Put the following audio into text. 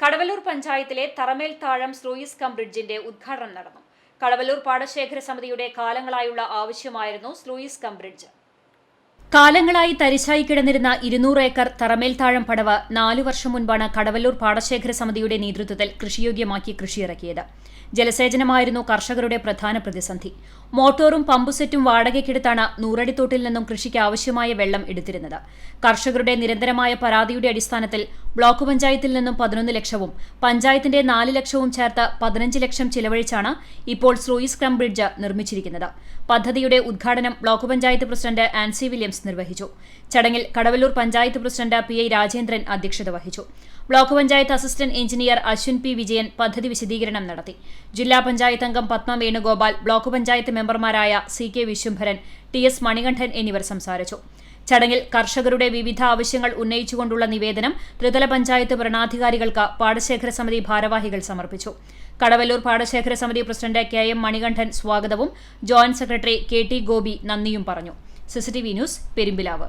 കടവല്ലൂർ പഞ്ചായത്തിലെ തറമേൽ താഴം sluice come ബ്രിഡ്ജിന്റെ ഉദ്ഘാടനം നടന്നു. കടവല്ലൂർ പാടശേഖര സമിതിയുടെ കാലങ്ങളായുള്ള ആവശ്യമായിരുന്നു സ്ലൂയിസ് കം ബ്രിഡ്ജ്. കാലങ്ങളായി തരിശായി കിടന്നിരുന്ന ഇരുന്നൂറ് ഏക്കർ തറമേൽ താഴം പടവ് നാലു വർഷം മുൻപാണ് കടവല്ലൂർ പാടശേഖര സമിതിയുടെ നേതൃത്വത്തിൽ കൃഷിയോഗ്യമാക്കി കൃഷിയിറക്കിയത്. ജലസേചനമായിരുന്നു കർഷകരുടെ പ്രധാന പ്രതിസന്ധി. മോട്ടോറും പമ്പുസെറ്റും വാടകയ്ക്കെടുത്താണ് നൂറടിത്തോട്ടിൽ നിന്നും കൃഷിക്ക് ആവശ്യമായ വെള്ളം എടുത്തിരുന്നത്. കർഷകരുടെ നിരന്തരമായ പരാതിയുടെ അടിസ്ഥാനത്തിൽ ബ്ലോക്ക് പഞ്ചായത്തിൽ നിന്നും പതിനൊന്ന് ലക്ഷവും പഞ്ചായത്തിന്റെ നാല് ലക്ഷവും ചേർത്ത് പതിനഞ്ച് ലക്ഷം ചിലവഴിച്ചാണ് ഇപ്പോൾ സ്രൂയിസ് ക്രം ബ്രിഡ്ജ് നിർമ്മിച്ചിരിക്കുന്നത്. പദ്ധതിയുടെ ഉദ്ഘാടനം block panchayat president Ancy Williams നിർവഹിച്ചു. ചടങ്ങിൽ Kadavallur panchayat president P I Rajendran അധ്യക്ഷത വഹിച്ചു. Block panchayat assistant engineer Ashwin P Vijayan പദ്ധതി വിശദീകരണം നടത്തി. ജില്ലാ പഞ്ചായത്ത് അംഗം പത്മ വേണുഗോപാൽ ബ്ലോക്ക് പഞ്ചായത്ത് മെമ്പർമാരായ C K Vishwambharan T S Manikandan എന്നിവർ സംസാരിച്ചു. ചടങ്ങിൽ കർഷകരുടെ വിവിധ ആവശ്യങ്ങൾ ഉന്നയിച്ചുകൊണ്ടുള്ള നിവേദനം ത്രിതല പഞ്ചായത്ത് ഭരണാധികാരികൾക്ക് പാടശേഖര സമിതി ഭാരവാഹികൾ സമർപ്പിച്ചു. കടവല്ലൂർ പാടശേഖര സമിതി പ്രസിഡന്റ് കെ എം മണികണ്ഠൻ സ്വാഗതവും joint secretary K T Gopi നന്ദിയും പറഞ്ഞു. CCTV news Perumpilavu.